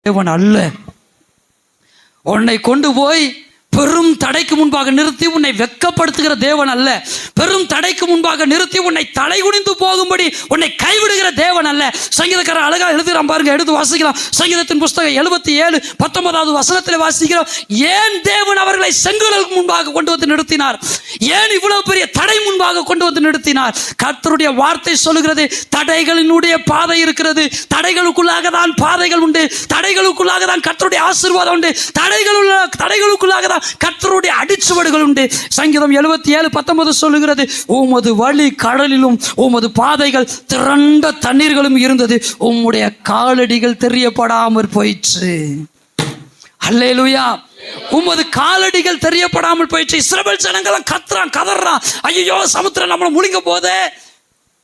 தேவன் அல்ல. உன்னை கொண்டு போய் பெரும் தடைக்கு முன்பாக நிறுத்தி உன்னை வெட்கப்படுத்துகிற தேவன் அல்ல. பெரும் தடைக்கு முன்பாக நிறுத்தி உன்னை தலைகுனிந்து போகும்படி உன்னை கைவிடுகிற தேவன் அல்ல. சங்கீதக்காரர் அழகாக எழுதுகிறான் பாருங்க எடுத்து வாசிக்கலாம். சங்கீதத்தின் புஸ்தகம் எழுபத்தி ஏழு பத்தொன்பதாவது வசனத்தில் வாசிக்கிறோம். ஏன் தேவன் அவர்களை செங்கலுக்கு முன்பாக கொண்டு வந்து நிறுத்தினார்? ஏன் இவ்வளவு பெரிய தடை முன்பாக கொண்டு வந்து நிறுத்தினார்? கர்த்தருடைய வார்த்தை சொல்லுகிறது தடைகளினுடைய பாதை இருக்கிறது. தடைகளுக்குள்ளாக தான் பாதைகள் உண்டு. தடைகளுக்குள்ளாக தான் கர்த்தருடைய ஆசீர்வாதம் உண்டு. தடைகள் தடைகளுக்குள்ளாக தான் கத்தருடைய அடிச்சுவடுகள் உண்டு. சங்கீதம் எழுபத்தி ஏழு பத்தொன்பது சொல்லுகிறது உமது வழி கடலிலும் உமது பாதைகள் திரண்ட தண்ணீர்களும் இருந்தது. உம்முடைய காலடிகள் தெரியப்படாமற் போயிற்று. அல்லேலுயா. உமது காலடிகள் தெரியப்படாமல் போயிடுச்சு இஸ்ரவேல் ஜனங்களாம் கத்துறான் கதறான். ஐயோ சமுத்திரம் நம்மளை முழுங்க போதே.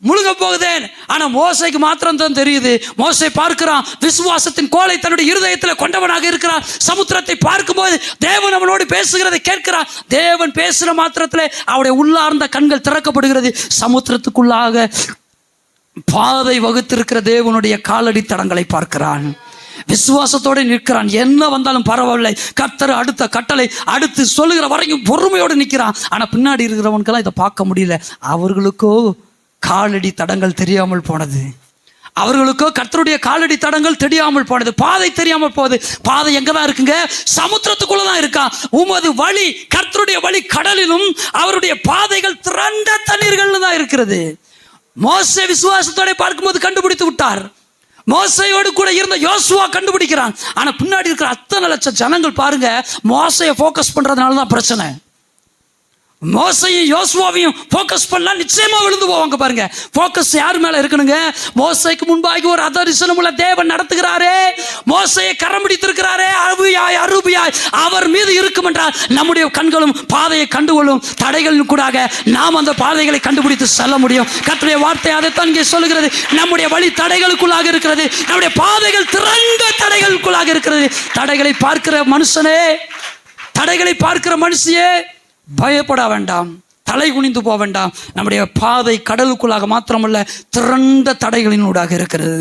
முழுக போகுதேன். ஆனா மோசைக்கு மாத்திரம் தான் தெரியுது. மோசை பார்க்கிறான். விசுவாசத்தின் கோலை தன்னுடைய இருதயத்தில் கொண்டவனாக இருக்கிறான். சமுத்திரத்தை பார்க்கும்போது தேவன் அவனோடு பேசுகிறதை கேட்கிறான். தேவன் பேசுகிற மாத்திரத்தில் அவருடைய உள்ளார்ந்த கண்கள் திறக்கப்படுகிறது. சமுத்திரத்துக்குள்ளாக பாதை வகுத்திருக்கிற தேவனுடைய காலடி தடங்களை பார்க்கிறான். விசுவாசத்தோடு நிற்கிறான். என்ன வந்தாலும் பரவாயில்லை. கர்த்தர் அடுத்த கட்டளை அடுத்து சொல்லுகிற வரைக்கும் பொறுமையோடு நிற்கிறான். ஆனால் பின்னாடி இருக்கிறவனுக்கெல்லாம் இதை பார்க்க முடியல. அவர்களுக்கோ காலடி தடங்கள் தெரியாமல் போனது. அவர்களுக்கோ கர்த்தருடைய காலடி தடங்கள் தெரியாமல் போனது. பாதை தெரியாமல் போகுது. பாதை எங்க தான் இருக்குங்க? சமுத்திரத்துக்குள்ள தான் இருக்கான் உமது வழி கர்த்தருடைய வழி கடலிலும் அவருடைய பாதைகள் திரண்ட தண்ணீர்கள் தான் இருக்கிறது. மோச விசுவாசத்தோட பார்க்கும்போது கண்டுபிடித்து விட்டார். மோசையோடு கூட இருந்த யோசுவா கண்டுபிடிக்கிறான். ஆனா பின்னாடி இருக்கிற அத்தனை லட்சம் ஜனங்கள் பாருங்க மோசையை ஃபோக்கஸ் பண்றதுனால தான் பிரச்சனை. மோசையும் யோசுவாவையும் ஃபோக்கஸ் பண்ணால் நிச்சயமாக விழுந்து போவாங்க பாருங்க. ஃபோக்கஸ் யார் மேலே இருக்கணுங்க? மோசைக்கு முன்பாகி ஒரு அதரிசனம் உள்ள தேவன் நடத்துகிறாரே. மோசையை கரம் பிடித்திருக்கிறாரே. அருபியாய் அருபியாய் அவர் மீது இருக்கும் என்றால் நம்முடைய கண்களும் பாதையை கண்டுகொள்ளும் தடைகளின் கூடாக நாம் அந்த பாதைகளை கண்டுபிடித்து செல்ல முடியும். கத்துடைய வார்த்தை அதைத்தான் இங்கே சொல்லுகிறது. நம்முடைய வழி தடைகளுக்குள்ளாக இருக்கிறது. நம்முடைய பாதைகள் திறந்த தடைகளுக்குள்ளாக இருக்கிறது. தடைகளை பார்க்கிற மனுஷனே. தடைகளை பார்க்கிற மனுஷியே. பயப்பட வேண்டாம் தலை குனிந்து போக வேண்டாம். நம்முடைய பாதை கடலுக்குள்ளாக மாத்திரமல்ல திரண்ட தடைகளினூடாக இருக்கிறது.